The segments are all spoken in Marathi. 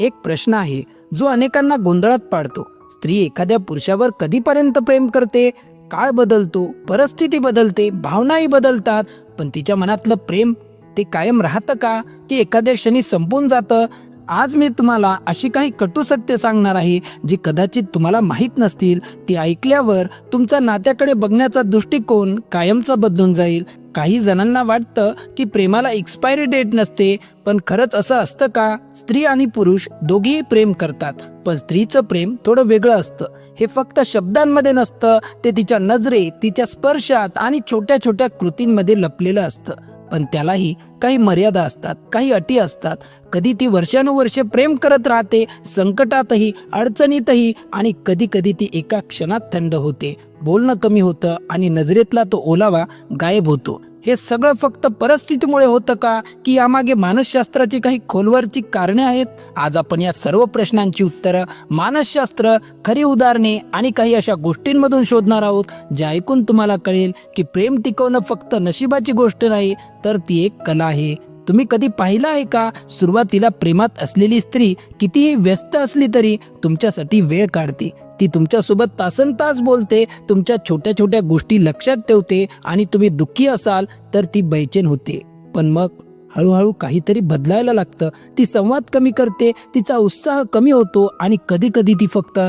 एक प्रश्न आहे जो अनेकांना गोंधळात पाडतो. स्त्री एखाद्या पुरुषावर कधीपर्यंत प्रेम करते? काळ बदलतो परिस्थिती बदलते भावनाही बदलतात पण तिच्या मनातलं प्रेम ते कायम राहतं का? की एखाद्या क्षणी संपून जातं? आज मी तुम्हाला अशी काही कटू सत्य सांगणार आहे जी कदाचित तुम्हाला माहीत नसतील. ती ऐकल्यावर तुमचा नात्याकडे बघण्याचा दृष्टिकोन कायमचा बदलून जाईल. काही जणांना वाटतं की प्रेमाला एक्सपायरी डेट नसते पण खरंच असं असतं का? स्त्री आणि पुरुष दोघेही प्रेम करतात पण स्त्रीचं प्रेम थोडं वेगळं असतं. हे फक्त शब्दांमध्ये नसतं ते तिच्या नजरे तिच्या स्पर्शात आणि छोट्या छोट्या कृतींमध्ये लपलेलं असतं. पण त्यालाही काही मर्यादा असतात काही अटी असतात. कधी ती वर्षानुवर्षे प्रेम करत राहते संकटातही अडचणीतही आणि कधी कधी ती एका क्षणात थंड होते. बोलणं कमी होतं आणि नजरेतला तो ओलावा गायब होतो. हे सगळं फक्त परिस्थितीमुळे होतं का? की यामागे मानसशास्त्राची काही खोलवरची कारणे आहेत? आज आपण या सर्व प्रश्नांची उत्तरं मानसशास्त्र खरी उदाहरणे आणि काही अशा गोष्टींमधून शोधणार आहोत जे ऐकून तुम्हाला कळेल की प्रेम टिकवणं फक्त नशिबाची गोष्ट नाही तर ती एक कला आहे. तुम्ही कधी पाहिलं आहे का? सुरुवातीला प्रेमात असलेली स्त्री कितीही व्यस्त असली तरी तुमच्यासाठी वेळ काढते. ती तुमच्यासोबत तासन तास बोलते तुमच्या छोट्या छोट्या गोष्टी लक्षात ठेवते आणि तुम्ही दुःखी असाल तर ती बैचेन होते. पण मग हळूहळू काहीतरी बदलायला लागतं. ती संवाद कमी करते तिचा उत्साह कमी होतो आणि कधी कधी ती फक्त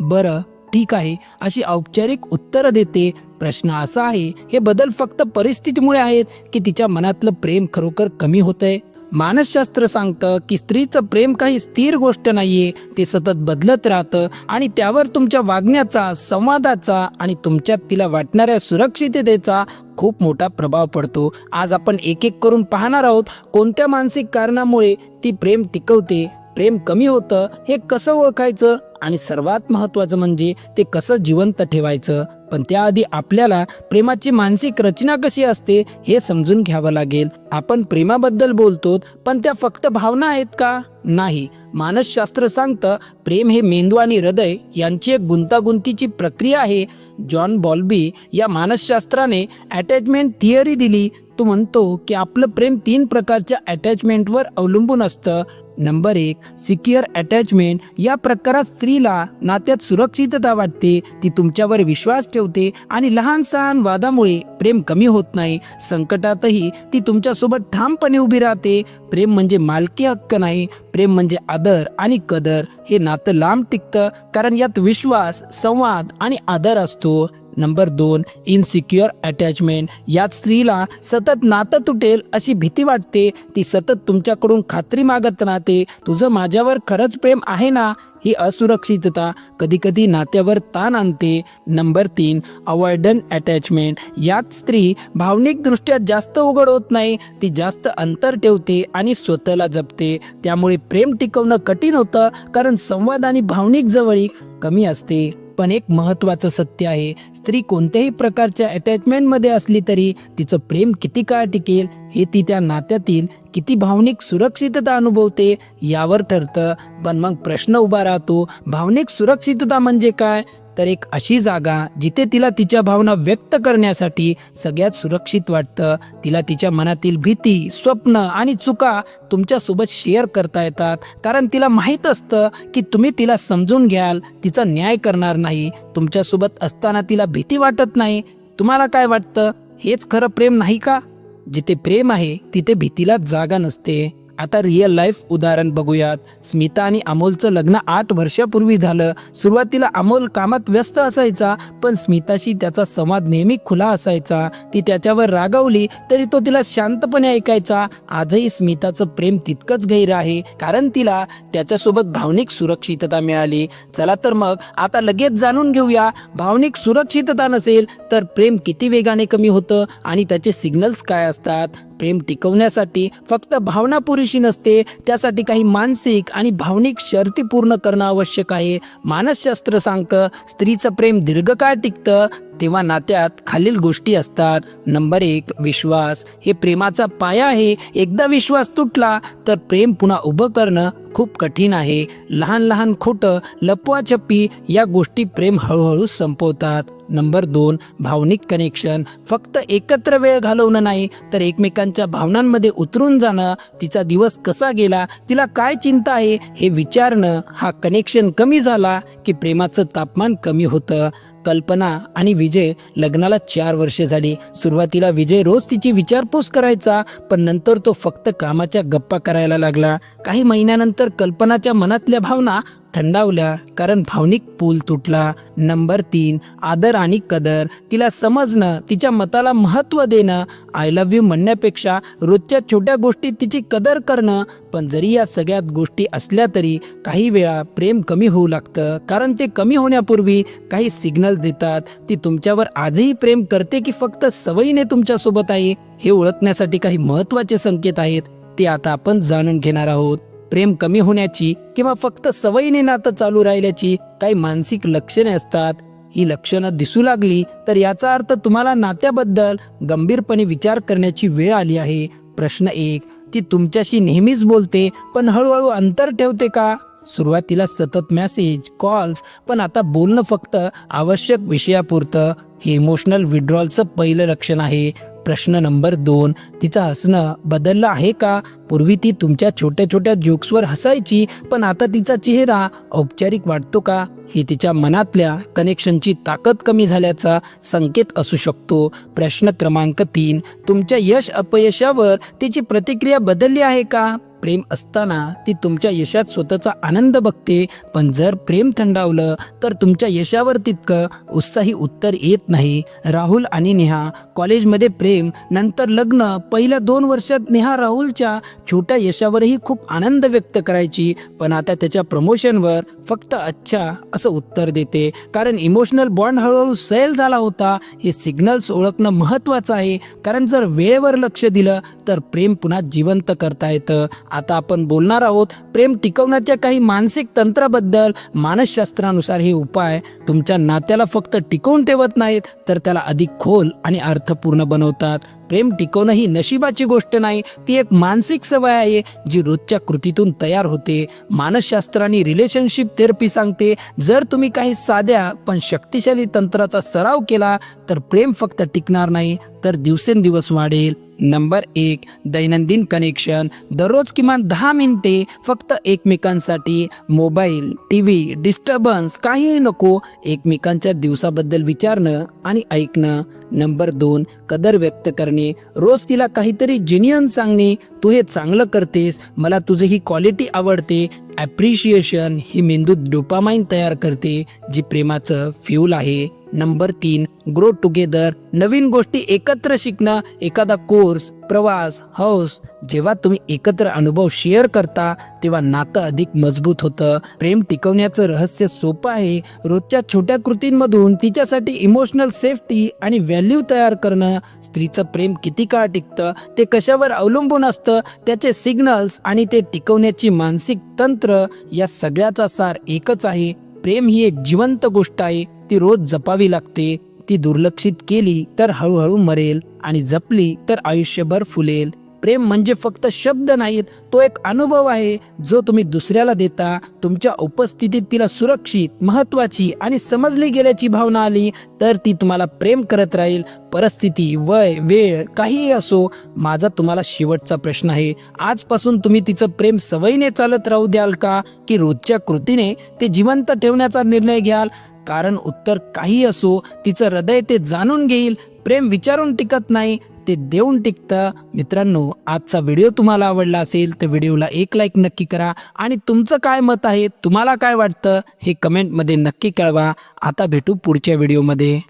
बरं ठीक आहे अशी औपचारिक उत्तरं देते. प्रश्न असा आहे हे बदल फक्त परिस्थितीमुळे आहेत की तिच्या मनातलं प्रेम खरोखर कमी होतंय? मानसशास्त्र सांगतं की स्त्रीचं प्रेम काही स्थिर गोष्ट नाहीये ते सतत बदलत राहतं आणि त्यावर तुमच्या वागण्याचा संवादाचा आणि तुमच्यात तिला वाटणाऱ्या सुरक्षिततेचा खूप मोठा प्रभाव पडतो. आज आपण एक एक करून पाहणार आहोत कोणत्या मानसिक कारणामुळे ती प्रेम टिकवते प्रेम कमी होतं हे कसं ओळखायचं? आणि सर्वात महत्त्वाचं म्हणजे ते कसं जिवंत ठेवायचं. पण त्याआधी आपल्याला प्रेमाची मानसिक रचना कशी असते हे समजून घ्यावं लागेल. आपण प्रेमाबद्दल बोलतो पण त्या फक्त भावना आहेत का? नाही. मानसशास्त्र सांगतं प्रेम हे मेंदू आणि हृदय यांची एक गुंतागुंतीची प्रक्रिया आहे. जॉन बॉल्बी या मानसशास्त्राने अटॅचमेंट थिअरी दिली. तो म्हणतो की आपलं प्रेम तीन प्रकारच्या अटॅचमेंटवर अवलंबून असतं. नंबर एक सिक्युअर अटॅचमेंट या प्रकारात स्त्रीला नात्यात सुरक्षितता वाटते ती तुमच्यावर विश्वास ठेवते आणि लहान सहान वादामुळे प्रेम कमी होत नाही. संकटातही ती तुमच्यासोबत ठामपणे उभी राहते. प्रेम म्हणजे मालकी हक्क नाही प्रेम म्हणजे आदर आणि कदर. हे नातं लांब टिकतं कारण यात विश्वास संवाद आणि आदर असतो. नंबर दोन इनसिक्युअर अटॅचमेंट यात स्त्रीला सतत नातं तुटेल अशी भीती वाटते. ती सतत तुमच्याकडून खात्री मागत राहते. तुझं माझ्यावर खरंच प्रेम आहे ना? ही असुरक्षितता कधीकधी नात्यावर ताण आणते. नंबर तीन अवॉइडन अटॅचमेंट यात स्त्री भावनिकदृष्ट्या जास्त उघड होत नाही. ती जास्त अंतर ठेवते आणि स्वतःला जपते. त्यामुळे प्रेम टिकवणं कठीण होतं कारण संवाद आणि भावनिक जवळीक कमी असते. पण एक महत्त्वाचं सत्य आहे. स्त्री कोणत्याही प्रकारच्या अटॅचमेंटमध्ये असली तरी तिचं प्रेम किती काळ टिकेल हे ती त्या नात्यातील किती भावनिक सुरक्षितता अनुभवते यावर ठरतं. पण मग प्रश्न उभा राहतो भावनिक सुरक्षितता म्हणजे काय? तर एक अशी जागा जिथे तिला तिच्या भावना व्यक्त करण्यासाठी सगळ्यात सुरक्षित वाटतं. तिला तिच्या मनातील भीती स्वप्न आणि चुका तुमच्यासोबत शेअर करता येतात. कारण तिला माहीत असतं की तुम्ही तिला समजून घ्याल तिचा न्याय करणार नाही. तुमच्यासोबत असताना तिला भीती वाटत नाही. तुम्हाला काय वाटतं? हेच खरं प्रेम नाही का? जिथे प्रेम आहे तिथे भीतीला जागा नसते. आता रिअल लाईफ उदाहरण बघूयात. स्मिता आणि अमोलचं लग्न आठ वर्षापूर्वी झालं. सुरुवातीला अमोल कामात व्यस्त असायचा पण स्मिताशी त्याचा संवाद नेहमी खुला असायचा. ती त्याच्यावर रागावली तरी तो तिला शांतपणे ऐकायचा. आजही स्मिताचं प्रेम तितकंच गैर आहे कारण तिला त्याच्यासोबत भावनिक सुरक्षितता मिळाली. चला तर मग आता लगेच जाणून घेऊया भावनिक सुरक्षितता नसेल तर प्रेम किती वेगाने कमी होतं आणि त्याचे सिग्नल्स काय असतात? प्रेम टिकवण्यासाठी फक्त भावना पुरेशी नसते त्यासाठी काही मानसिक आणि भावनिक शर्ती पूर्ण करणं आवश्यक आहे. मानसशास्त्र सांगतं स्त्रीचं प्रेम दीर्घकाळ टिकतं तेव्हा नात्यात खालील गोष्टी असतात. नंबर एक विश्वास. हे प्रेमाचा पाया आहे. एकदा विश्वास तुटला तर प्रेम पुन्हा उभं करणं खूप कठीण आहे. लहान लहान खोटं लपवाछप्पी या गोष्टी प्रेम हळूहळू संपवतात. नंबर दोन भावनिक कनेक्शन फक्त एकत्र वेळ घालवणं नाही तर एकमेकांच्या भावनांमध्ये उतरून जाणं तिचा दिवस कसा गेला तिला काय चिंता आहे हे विचारणं हा कनेक्शन कमी झाला की प्रेमाचं तापमान कमी होतं. कल्पना आणि विजय लग्नाला चार वर्षे झाली. सुरुवातीला विजय रोज तिची विचारपूस करायचा पण नंतर तो फक्त कामाच्या गप्पा करायला लागला. काही महिन्यानंतर कल्पनाच्या मनातल्या भावना थंडावल्या कारण भावनिक पूल तुटला. नंबर तीन आदर आणि कदर. तिला समजणं तिच्या मताला महत्त्व देणं. आय लव्ह यू म्हणण्यापेक्षा रोजच्या छोट्या गोष्टीत तिची कदर करणं. पण जरी या सगळ्यात गोष्टी असल्या तरी काही वेळा प्रेम कमी होऊ लागतं. कारण ते कमी होण्यापूर्वी काही सिग्नल देतात. ती तुमच्यावर आजही प्रेम करते की फक्त सवयीने तुमच्यासोबत आहे? हे ओळखण्यासाठी काही महत्त्वाचे संकेत आहेत. ते आता आपण जाणून घेणार आहोत. प्रेम कमी होण्याची किंवा फक्त सवयीने नातं चालू राहिल्याची काही मानसिक लक्षणे असतात? ही लक्षणं दिसू लागली तर याचा अर्थ तुम्हाला नात्याबद्दल गंभीरपणे विचार करण्याची वेळ आली आहे. प्रश्न एक ती तुमच्याशी नेहमीच बोलते पण हळूहळू अंतर ठेवते का? सुरुवातीला सतत मेसेज कॉल्स पण आता बोलणं फक्त आवश्यक विषयापुरतं. हे इमोशनल विड्रॉलचं पहिलं लक्षण आहे. प्रश्न नंबर दोन तिचं हसणं बदललं आहे का? पूर्वी ती तुमच्या छोट्या छोट्या जोक्सवर हसायची पण आता तिचा चेहरा औपचारिक वाटतो का? ही तिच्या मनातल्या कनेक्शनची ताकद कमी झाल्याचा संकेत असू शकतो. प्रश्न क्रमांक तीन तुमच्या यश अपयशावर तिची प्रतिक्रिया बदलली आहे का? प्रेम असताना ती तुमच्या यशात स्वतःचा आनंद बघते. पण जर प्रेम थंडावलं तर तुमच्या यशावर तितकं उत्साही उत्तर येत नाही. राहुल आणि नेहा कॉलेजमध्ये प्रेम नंतर लग्न पहिल्या दोन वर्षात नेहा राहुलच्या छोट्या यशावरही खूप आनंद व्यक्त करायची. पण आता त्याच्या प्रमोशनवर फक्त अच्छा असं उत्तर देते. कारण इमोशनल बॉन्ड हळूहळू सैल झाला होता. हे सिग्नल्स ओळखणं महत्त्वाचं आहे. कारण जर वेळेवर लक्ष दिलं तर प्रेम पुन्हा जिवंत करता येतं. आता आपण बोलणार आहोत प्रेम टिकवण्याच्या काही मानसिक तंत्राबद्दल मानसशास्त्रानुसार हे उपाय. तुमच्या नात्याला फक्त टिकवून ठेवत नाहीत तर त्याला अधिक खोल आणि अर्थपूर्ण बनवतात. प्रेम टिकवणं ही नशिबाची गोष्ट नाही ती एक मानसिक सवय आहे जी रोजच्या कृतीतून तयार होते. मानसशास्त्राने रिलेशनशिप थेरपी सांगते जर तुम्ही काही साध्या पण शक्तिशाली तंत्राचा सराव केला तर प्रेम फक्त टिकणार नाही तर दिवसेंदिवस वाढेल. नंबर एक दैनंदिन कनेक्शन. दररोज किमान दहा मिनिटे फक्त एकमेकांसाठी मोबाईल टी व्ही डिस्टर्बन्स काहीही नको एकमेकांच्या दिवसाबद्दल विचारणं आणि ऐकणं. नंबर दोन कदर व्यक्त करणे. रोज तिला काहीतरी जेन्युअन सांगणे. तू हे चांगलं करतेस. मला तुझी ही क्वालिटी आवडते. ॲप्रिशिएशन ही मेंदूत डोपामाइन तयार करते जी प्रेमाचं फ्यूल आहे. नंबर तीन ग्रो टुगेदर नवीन गोष्टी एकत्र शिकणं एखादा कोर्स प्रवास हौस जेव्हा तुम्ही एकत्र अनुभव शेअर करता तेव्हा नातं अधिक मजबूत होतं. प्रेम टिकवण्याचं रहस्य सोपं आहे. रोजच्या छोट्या कृतींमधून तिच्यासाठी इमोशनल सेफ्टी आणि व्हॅल्यू तयार करणं. स्त्रीचं प्रेम किती काळ टिकतं ते कशावर अवलंबून असतं त्याचे सिग्नल्स आणि ते टिकवण्याची मानसिक तंत्र या सगळ्याचा सार एकच आहे. प्रेम ही एक जिवंत गोष्ट आहे. ती रोज जपावी लागते. ती दुर्लक्षित केली तर हळूहळू मरेल आणि जपली तर आयुष्यभर फुलेल. प्रेम म्हणजे फक्त शब्द नाहीत तो एक अनुभव आहे जो तुम्ही दुसऱ्याला देता तुमच्या उपस्थितीत तिला सुरक्षित महत्वाची आणि समजली गेल्याची भावना आली तर ती तुम्हाला प्रेम करत राहील. परिस्थिती वय वेळ काहीही असो माझा तुम्हाला शेवटचा प्रश्न आहे. आजपासून तुम्ही तिचं प्रेम सवयीने चालत राहू द्याल का? की रोजच्या कृतीने ते जिवंत ठेवण्याचा निर्णय घ्याल? कारण उत्तर काही असो तिचं हृदय ते जाणून घेईल. प्रेम विचारून टिकत नाही ते देऊन टिकतं. मित्रांनो आजचा व्हिडिओ तुम्हाला आवडला असेल तर व्हिडिओला एक लाईक नक्की करा. आणि तुमचं काय मत आहे तुम्हाला काय वाटतं हे कमेंटमध्ये नक्की कळवा. आता भेटू पुढच्या व्हिडिओमध्ये